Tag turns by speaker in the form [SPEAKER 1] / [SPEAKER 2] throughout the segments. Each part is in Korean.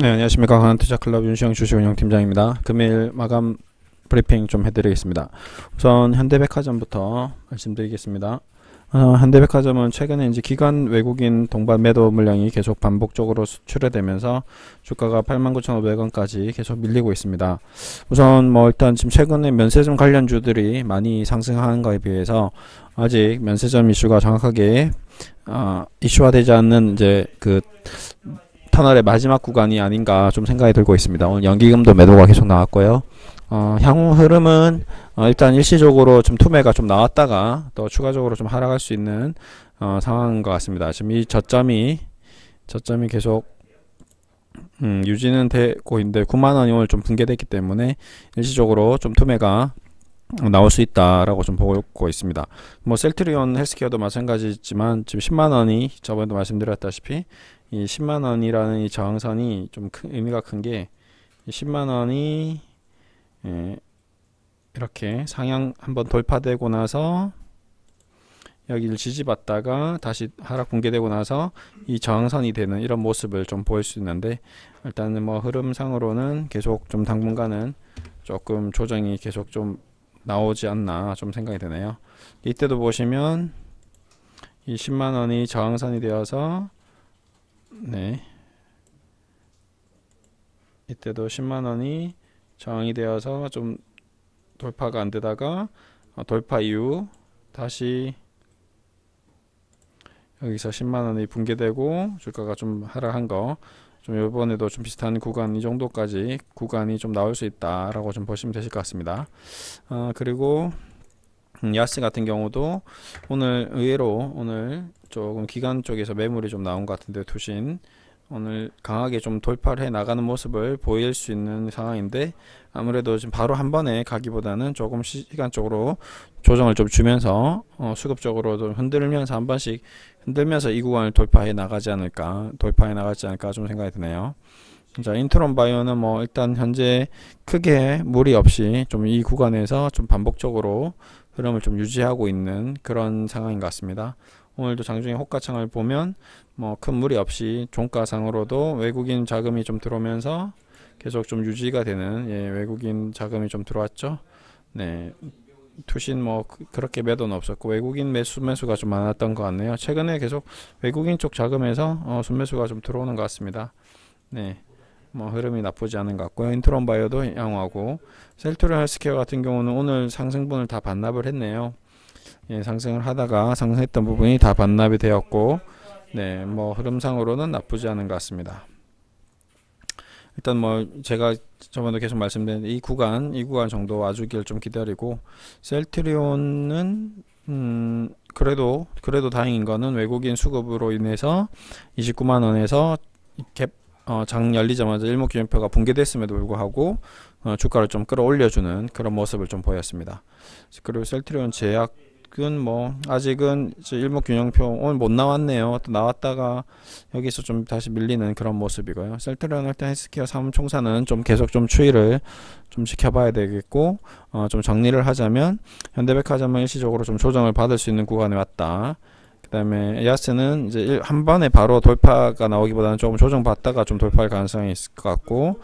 [SPEAKER 1] 네, 안녕하십니까. 강한 투자클럽 윤시영 주식운영팀장입니다. 금일 마감 브리핑 좀 해드리겠습니다. 우선 현대백화점부터 말씀드리겠습니다. 어, 현대백화점은 최근에 이제 기관 외국인 동반 매도 물량이 계속 반복적으로 수출되면서 주가가 89,500원까지 계속 밀리고 있습니다. 우선 뭐 일단 지금 최근에 면세점 관련주들이 많이 상승하는 것에 비해서 아직 면세점 이슈가 정확하게 어, 이슈화되지 않는 이제 그 터널의 마지막 구간이 아닌가 좀 생각이 들고 있습니다. 오늘 연기금도 매도가 계속 나왔고요. 어, 향후 흐름은 어, 일단 일시적으로 좀 투매가 좀 나왔다가 또 추가적으로 좀 하락할 수 있는 어, 상황인 것 같습니다. 지금 이 저점이 저점이 계속 음, 유지는 되고 있는데 9만 원이 오늘 좀 붕괴됐기 때문에 일시적으로 좀 투매가 나올 수 있다라고 좀 보고 있습니다. 뭐 셀트리온 헬스케어도 마찬가지지만 지금 10만 원이 저번에도 말씀드렸다시피 이 10만 원이라는 이 저항선이 좀 큰, 의미가 큰 게 10만 원이 예, 이렇게 상향 한번 돌파되고 나서 여기를 지지받다가 다시 하락 붕괴되고 나서 이 저항선이 되는 이런 모습을 좀 보일 수 있는데 일단은 뭐 흐름상으로는 계속 좀 당분간은 조금 조정이 계속 좀 나오지 않나 좀 생각이 되네요. 이때도 보시면 이 10만 원이 저항선이 되어서 네. 이때도 10만 원이 저항이 되어서 좀 돌파가 안 되다가 어, 돌파 이후 다시 여기서 10만 원이 붕괴되고 주가가 좀 하락한 거 좀 이번에도 좀 비슷한 구간 이 정도까지 구간이 좀 나올 수 있다라고 좀 보시면 되실 것 같습니다. 어, 그리고 음, 야스 같은 경우도 오늘 의외로 오늘 조금 기간 쪽에서 매물이 좀 나온 것 같은데 투신 오늘 강하게 좀 돌파를 해 나가는 모습을 보일 수 있는 상황인데 아무래도 지금 바로 한 번에 가기보다는 조금 시간적으로 조정을 좀 주면서 어, 수급적으로 좀 흔들면서 한 번씩 흔들면서 이 구간을 돌파해 나가지 않을까 돌파해 나가지 않을까 좀 생각이 드네요. 자 인트론 바이오는 뭐 일단 현재 크게 무리 없이 좀 이 구간에서 좀 반복적으로 흐름을 좀 유지하고 있는 그런 상황인 것 같습니다. 오늘도 장중에 호가창을 보면 뭐 큰 무리 없이 종가상으로도 외국인 자금이 좀 들어오면서 계속 좀 유지가 되는 예, 외국인 자금이 좀 들어왔죠. 네. 투신 뭐 그, 그렇게 매도는 없었고 외국인 매수 매수가 좀 많았던 것 같네요. 최근에 계속 외국인 쪽 자금에서 어, 순매수가 좀 들어오는 것 같습니다. 네. 뭐 흐름이 나쁘지 않은 것 같고요. 인트론 바이오도 양호하고 셀트로 헬스케어 같은 경우는 오늘 상승분을 다 반납을 했네요. 예, 상승을 하다가 상승했던 부분이 다 반납이 되었고 네, 뭐 흐름상으로는 나쁘지 않은 것 같습니다. 일단 뭐 제가 저번에 계속 말씀드린 이 구간, 이 구간 정도 와주길 좀 기다리고 셀트리온은 음 그래도 그래도 다행인 거는 외국인 수급으로 인해서 29만 원에서 갭 어, 장 열리자마자 일목균형표가 붕괴됐음에도 불구하고 어, 주가를 좀 끌어올려주는 그런 모습을 좀 보였습니다. 그리고 셀트리온 제약 뭐 아직은 일목균형표 오늘 못 나왔네요. 또 나왔다가 여기서 좀 다시 밀리는 그런 모습이고요. 셀트리온 일단 헬스케어 사무총사는 좀 계속 좀 추이를 좀 지켜봐야 되겠고 어, 좀 정리를 하자면 현대백화점은 일시적으로 좀 조정을 받을 수 있는 구간에 왔다. 그다음에 야스는 이제 한 번에 바로 돌파가 나오기보다는 조금 조정받다가 좀 돌파할 가능성이 있을 것 같고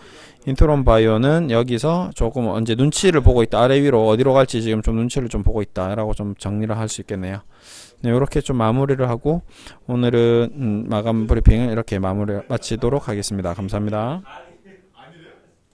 [SPEAKER 1] 인트론 바이오는 여기서 조금 언제 눈치를 보고 있다 아래 위로 어디로 갈지 지금 좀 눈치를 좀 보고 있다라고 좀 정리를 할 수 있겠네요. 네, 이렇게 좀 마무리를 하고 오늘은 음, 마감 브리핑을 이렇게 마무리 마치도록 하겠습니다. 감사합니다.